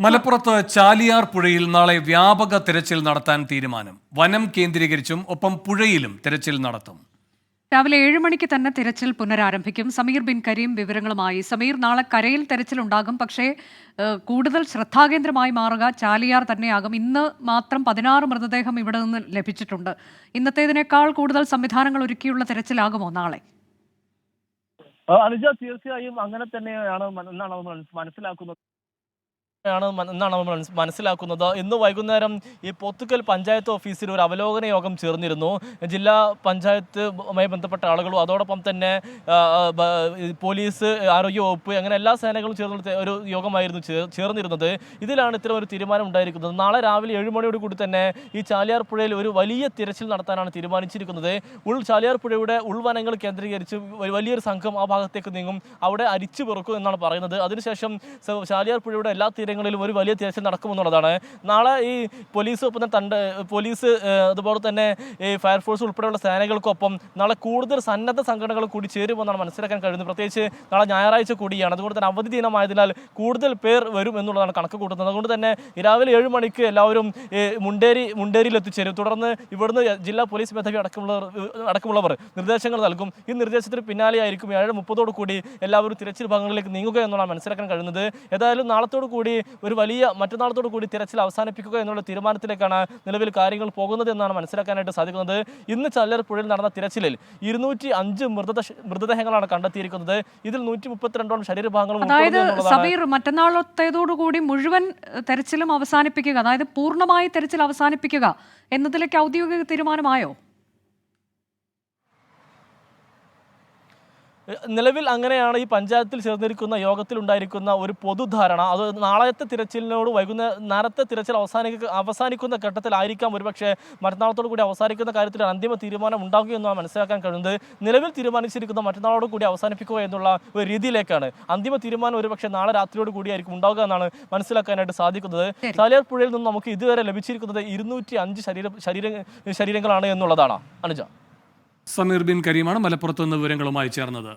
മലപ്പുറത്ത് ചാലിയാർ പുഴയിൽ നാളെ വ്യാപക തിരച്ചിൽ നടത്താൻ തീരുമാനം. വനം കേന്ദ്രീകരിച്ചും ഒപ്പം പുഴയിലും തിരച്ചിൽ നടത്തും. രാവിലെ ഏഴ് മണിക്ക് തന്നെ തിരച്ചിൽ പുനരാരംഭിക്കും. സമീർ ബിൻ കരീം വിവരങ്ങളുമായി. സമീർ നാളെ കരയിൽ തിരച്ചിൽ ഉണ്ടാകും. പക്ഷേ കൂടുതൽ ശ്രദ്ധാകേന്ദ്രമായി മാറുക ചാലിയാർ തന്നെയാകും. ഇന്ന് മാത്രം പതിനാറ് മൃതദേഹം ഇവിടെ നിന്ന് ലഭിച്ചിട്ടുണ്ട്. ഇന്നത്തേതിനേക്കാൾ കൂടുതൽ സംവിധാനങ്ങൾ ഒരുക്കിയുള്ള തിരച്ചിലാകുമോ നാളെ? അനുജ തീർച്ചയായും അങ്ങനെ തന്നെയാണ്. എന്നാണ് മനസ്സിലാക്കുന്നത്. ആണ് എന്നാണ് നമ്മൾ മനസ്സിലാക്കുന്നത്. ഇന്ന് വൈകുന്നേരം ഈ പോത്തുക്കൽ പഞ്ചായത്ത് ഓഫീസിൽ ഒരു അവലോകന യോഗം ചേർന്നിരുന്നു. ജില്ലാ പഞ്ചായത്തുമായി ബന്ധപ്പെട്ട ആളുകളും അതോടൊപ്പം തന്നെ പോലീസ് ആരോഗ്യ വകുപ്പ് അങ്ങനെ എല്ലാ സേനകളും ചേർന്ന് ഒരു യോഗമായിരുന്നു ചേർന്നിരുന്നത്. ഇതിലാണ് ഇത്തരം ഒരു തീരുമാനം ഉണ്ടായിരിക്കുന്നത്. നാളെ രാവിലെ ഏഴ് മണിയോട് കൂടി തന്നെ ഈ ചാലിയാർ പുഴയിൽ ഒരു വലിയ തിരച്ചിൽ നടത്താനാണ് തീരുമാനിച്ചിരിക്കുന്നത്. ഉൾ ചാലിയാർ പുഴയുടെ ഉൾവനങ്ങൾ കേന്ദ്രീകരിച്ച് വലിയൊരു സംഘം ആ ഭാഗത്തേക്ക് നീങ്ങും. അവിടെ അരിച്ചു പെറുക്കും എന്നാണ് പറയുന്നത്. അതിനുശേഷം ചാലിയാർ പുഴയുടെ എല്ലാ തീരങ്ങളിലും ഒരു വലിയ തിരച്ചിൽ നടക്കുമെന്നുള്ളതാണ്. നാളെ ഈ പോലീസ് ഒപ്പം തണ്ട് പോലീസ് അതുപോലെ തന്നെ ഈ ഫയർഫോഴ്സ് ഉൾപ്പെടെയുള്ള സേനകൾക്കൊപ്പം നാളെ കൂടുതൽ സന്നദ്ധ സംഘടനകൾ കൂടി ചേരുമെന്നാണ് മനസ്സിലാക്കാൻ കഴിയുന്നത്. പ്രത്യേകിച്ച് നാളെ ഞായറാഴ്ച കൂടിയാണ്. അതുകൊണ്ട് തന്നെ അവധി ദിനമായതിനാൽ കൂടുതൽ പേർ വരും എന്നുള്ളതാണ് കണക്ക് കൂട്ടുന്നത്. അതുകൊണ്ട് തന്നെ രാവിലെ ഏഴ് മണിക്ക് എല്ലാവരും മുണ്ടേരി മുണ്ടേരിയിൽ എത്തിച്ചേരും. തുടർന്ന് ഇവിടുന്ന് ജില്ലാ പോലീസ് മേധാവി അടക്കമുള്ളവർ അടക്കമുള്ളവർ നിർദ്ദേശങ്ങൾ നൽകും. ഈ നിർദ്ദേശത്തിന് പിന്നാലെയായിരിക്കും ഏഴ് മുപ്പതോടു കൂടി എല്ലാവരും തിരച്ചിൽ ഭാഗങ്ങളിലേക്ക് നീങ്ങുക എന്നുള്ളതാണ് മനസ്സിലാക്കാൻ കഴിയുന്നത്. ഏതായാലും നാളത്തോടു കൂടി ഒരു വലിയ മറ്റന്നാളത്തോടു കൂടി തിരച്ചിൽ അവസാനിപ്പിക്കുക എന്നുള്ള തീരുമാനത്തിലേക്കാണ് നിലവിൽ കാര്യങ്ങൾ പോകുന്നത് എന്നാണ് മനസ്സിലാക്കാനായിട്ട് സാധിക്കുന്നത്. ഇന്ന് ചല്ലർ പുഴയിൽ നടന്ന തിരച്ചിലിൽ ഇരുന്നൂറ്റി അഞ്ച് മൃതദ മൃതദേഹങ്ങളാണ് കണ്ടെത്തിയിരിക്കുന്നത്. ഇതിൽ നൂറ്റി മുപ്പത്തിരണ്ടോളം ശരീരഭാഗങ്ങളും അതായത് സമീർ മറ്റന്നാളത്തേതോടുകൂടി മുഴുവൻ തെരച്ചിലും അവസാനിപ്പിക്കുക അതായത് പൂർണമായി തെരച്ചിൽ അവസാനിപ്പിക്കുക എന്നതിലേക്ക് ഔദ്യോഗിക തീരുമാനമായോ? നിലവിൽ അങ്ങനെയാണ് ഈ പഞ്ചായത്തിൽ ചേർന്നിരിക്കുന്ന യോഗത്തിൽ ഉണ്ടായിരിക്കുന്ന ഒരു പൊതുധാരണ. അത് നാളത്തെ തിരച്ചിലിനോട് വൈകുന്നേരം നേരത്തെ തിരച്ചിൽ അവസാനിക്ക അവസാനിക്കുന്ന ഘട്ടത്തിലായിരിക്കാം ഒരുപക്ഷെ മറ്റന്നാളത്തോടു കൂടി അവസാനിക്കുന്ന കാര്യത്തിൽ അന്തിമ തീരുമാനം ഉണ്ടാകുക എന്നാണ് മനസ്സിലാക്കാൻ കഴിയുന്നത്. നിലവിൽ തീരുമാനിച്ചിരിക്കുന്ന മറ്റന്നാളോട് കൂടി അവസാനിപ്പിക്കുക എന്നുള്ള ഒരു രീതിയിലേക്കാണ്. അന്തിമ തീരുമാനം ഒരുപക്ഷെ നാളെ രാത്രിയോട് കൂടിയായിരിക്കും ഉണ്ടാവുക എന്നാണ് മനസ്സിലാക്കാനായിട്ട് സാധിക്കുന്നത്. ശരി. പുഴയിൽ നിന്ന് നമുക്ക് ഇതുവരെ ലഭിച്ചിരിക്കുന്നത് ഇരുന്നൂറ്റി അഞ്ച് ശരീര ശരീര ശരീരങ്ങളാണ് എന്നുള്ളതാണ്. അനുജ. സമീർ ബിൻ കരീമാണ് മലപ്പുറത്ത് നിന്ന് വിവരങ്ങളുമായി ചേർന്നത്.